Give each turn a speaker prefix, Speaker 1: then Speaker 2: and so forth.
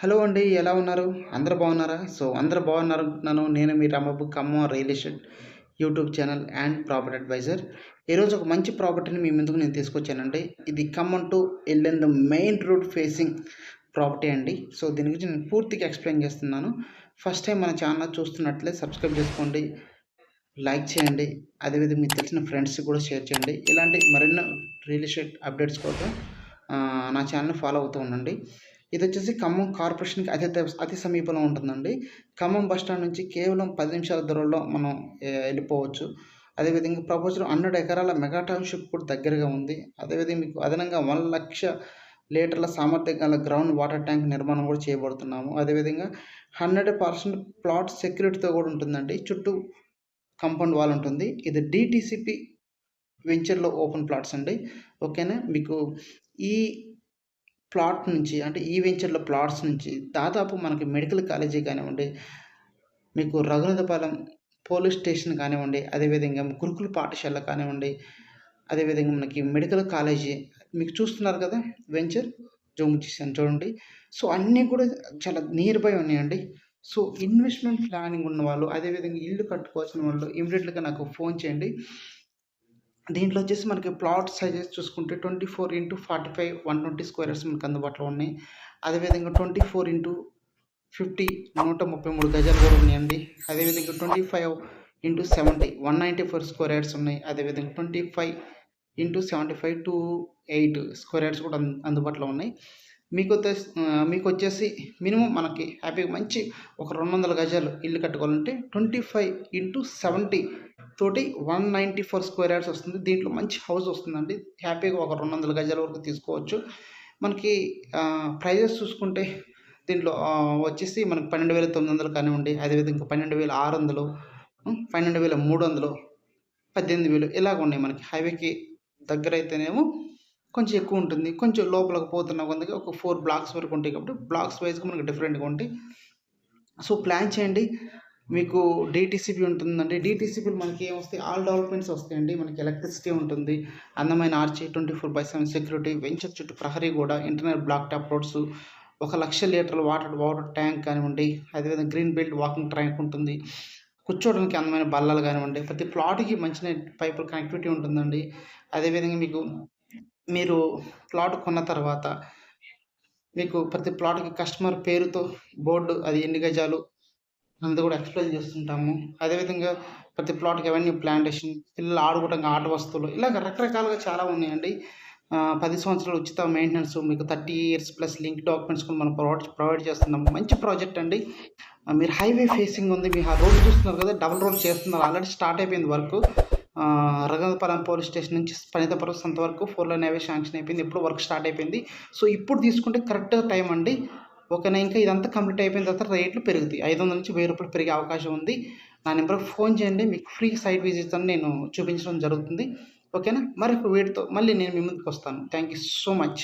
Speaker 1: Hello అండి ఎలా ఉన్నారు? అందరు బాగున్నారా? సో అందరు బాగున్నారు అనుకుంటున్నాను నేను మీ Ramababu Khammam real estate YouTube channel and property adviser. ఈరోజు ఒక మంచి ప్రాపర్టీని మీ ముందుకు నేను తీసుకొచ్చానండి. ఇది Khammam to Yellandu main road facing property అండి. సో దీని గురించి నేను పూర్తిగా ఎక్స్ప్లెయిన్ చేస్తున్నాను. ఫస్ట్ టైం మన ఛానల్ చూస్తున్నట్లే సబ్స్క్రైబ్ చేసుకోండి లైక్ చేయండి అదేవిధంగా మీకు తెలిసిన ఫ్రెండ్స్కి కూడా షేర్ చేయండి. ఇలాంటి మరెన్నో రియల్ ఎస్టేట్ అప్డేట్స్ కోసం నా ఛానల్ ఫాలో అవుతూ ఉండండి. ఇది వచ్చేసి ఖమ్మం కార్పొరేషన్కి అతి అతి సమీపంలో ఉంటుందండి. ఖమ్మం బస్ స్టాండ్ నుంచి కేవలం పది నిమిషాల దూరంలో మనం వెళ్ళిపోవచ్చు. అదేవిధంగా ప్రపంచం హండ్రెడ్ ఎకరాల మెగా టౌన్షిప్ కూడా దగ్గరగా ఉంది. అదేవిధంగా మీకు అదనంగా వన్ లక్ష లీటర్ల సామర్థ్యం గల గ్రౌండ్ వాటర్ ట్యాంక్ నిర్మాణం కూడా చేయబడుతున్నాము. అదేవిధంగా హండ్రెడ్ పర్సెంట్ ప్లాట్ సెక్యూరిటీతో కూడా ఉంటుందండి. చుట్టూ కంపౌండ్ వాల్ ఉంటుంది. ఇది డిటీసీపీ వెంచర్లో ఓపెన్ ప్లాట్స్ అండి. ఓకేనా? మీకు ఈ ప్లాట్ నుంచి అంటే ఈ వెంచర్ల ప్లాట్స్ నుంచి దాదాపు మనకి మెడికల్ కాలేజీ కానివ్వండి మీకు రఘునాథపాలెం పోలీస్ స్టేషన్ కానివ్వండి అదేవిధంగా గురుకుల పాఠశాల కానివ్వండి అదేవిధంగా మనకి మెడికల్ కాలేజీ మీకు చూస్తున్నారు కదా వెంచర్ జూమ్ చేశాను చూడండి. సో అన్నీ కూడా చాలా నియర్ బై ఉన్నాయండి. సో ఇన్వెస్ట్మెంట్ ప్లానింగ్ ఉన్న వాళ్ళు అదేవిధంగా ఇల్లు కట్టుకోవాల్సిన వాళ్ళు ఇమీడియట్గా నాకు ఫోన్ చేయండి. దీంట్లో వచ్చేసి మనకి ప్లాట్ సైజెస్ చూసుకుంటే twenty four into forty five one twenty squares మనకు అందుబాటులో ఉన్నాయి. అదేవిధంగా ట్వంటీ ఫోర్ ఇంటూ ఫిఫ్టీ నూట ముప్పై మూడు గజాలు కూడా ఉన్నాయండి. అదేవిధంగా twenty five into seventy one ninety four square yards ఉన్నాయి. అదేవిధంగా twenty five into seventy five two eight square yards కూడా అందుబాటులో ఉన్నాయి. మీకు మీకు వచ్చేసి మినిమం మనకి హ్యాపీగా మంచి ఒక రెండు వందల గజాలు ఇల్లు కట్టుకోవాలంటే ట్వంటీ ఫైవ్ ఇంటూ సెవెంటీ తోటి one ninety four square yards వస్తుంది. దీంట్లో మంచి హౌస్ వస్తుందండి. హ్యాపీగా ఒక రెండు వందల గజాల వరకు తీసుకోవచ్చు. మనకి ప్రైజెస్ చూసుకుంటే దీంట్లో వచ్చేసి మనకి పన్నెండు వేల తొమ్మిది వందలు కానివ్వండి అదేవిధంగా పన్నెండు వేల ఆరు వందలు పన్నెండు వేల మూడు వందలు పద్దెనిమిది వేలు ఇలాగ ఉన్నాయి మనకి. హైవేకి దగ్గర అయితేనేమో కొంచెం ఎక్కువ ఉంటుంది. కొంచెం లోపలికి పోతున్న కొందకి ఒక ఫోర్ బ్లాక్స్ వరకు ఉంటాయి కాబట్టి బ్లాక్స్ వైజ్గా మనకి డిఫరెంట్గా ఉంటాయి. సో ప్లాన్ చేయండి. మీకు డిటీసీపీ ఉంటుందండి. డిటీసీపీలు మనకి ఏమొస్తాయి ఆల్ డెవలప్మెంట్స్ వస్తాయండి. మనకి ఎలక్ట్రిసిటీ ఉంటుంది. అందమైన arch twenty four by seven security venture చుట్టూ ప్రహరీ కూడా ఇంటర్నల్ బ్లాక్ టాప్ రోడ్స్ ఒక లక్ష లీటర్ల వాటర్ వాటర్ ట్యాంక్ కానివ్వండి అదేవిధంగా గ్రీన్ బెల్ట్ వాకింగ్ ట్రాక్ ఉంటుంది. కూర్చోవడానికి అందమైన బల్లలు కానివ్వండి ప్రతి ప్లాట్కి మంచి పైపుల కనెక్టివిటీ ఉంటుందండి. అదేవిధంగా మీకు మీరు ప్లాట్ కొన్న తర్వాత మీకు ప్రతి ప్లాట్కి కస్టమర్ పేరుతో బోర్డు అది ఎన్ని గజాలు అంతా కూడా ఎక్స్ప్లెయిన్ చేస్తుంటాము. అదేవిధంగా ప్రతి ప్లాట్కి అవన్నీ ప్లాంటేషన్ పిల్లలు ఆడుకోవడానికి ఆట వస్తువులు ఇలాగ రకరకాలుగా చాలా ఉన్నాయండి. పది సంవత్సరాలు ఉచిత మెయింటెనెన్స్ మీకు thirty years plus link documents కూడా మనం ప్రొవైడ్ ప్రొవైడ్ చేస్తున్నాం. మంచి ప్రాజెక్ట్ అండి. మీరు హైవే ఫేసింగ్ ఉంది మీరు ఆ రోడ్ చూస్తున్నారు కదా డబుల్ రోడ్ చేస్తున్నారు. ఆల్రెడీ స్టార్ట్ అయిపోయింది వర్క్ రఘునాథపురం పోలీస్ స్టేషన్ నుంచి పనితపురం సంత వరకు ఫోర్ లైన్ హైవే శాంక్షన్ అయిపోయింది. ఇప్పుడు వర్క్ స్టార్ట్ అయిపోయింది. సో ఇప్పుడు తీసుకుంటే కరెక్ట్ టైం అండి. ఓకేనా ఇంకా ఇదంతా కంప్లీట్ అయిపోయిన తర్వాత రేట్లు పెరుగుతాయి. ఐదు వందల నుంచి వెయ్యి రూపాయలు పెరిగే అవకాశం ఉంది. నా నెంబర్కి ఫోన్ చేయండి. మీకు ఫ్రీ సైట్ విజిట్ అని నేను చూపించడం జరుగుతుంది. ఓకేనా మరి వీటితో మళ్ళీ నేను మీ ముందుకు వస్తాను. Thank you so much.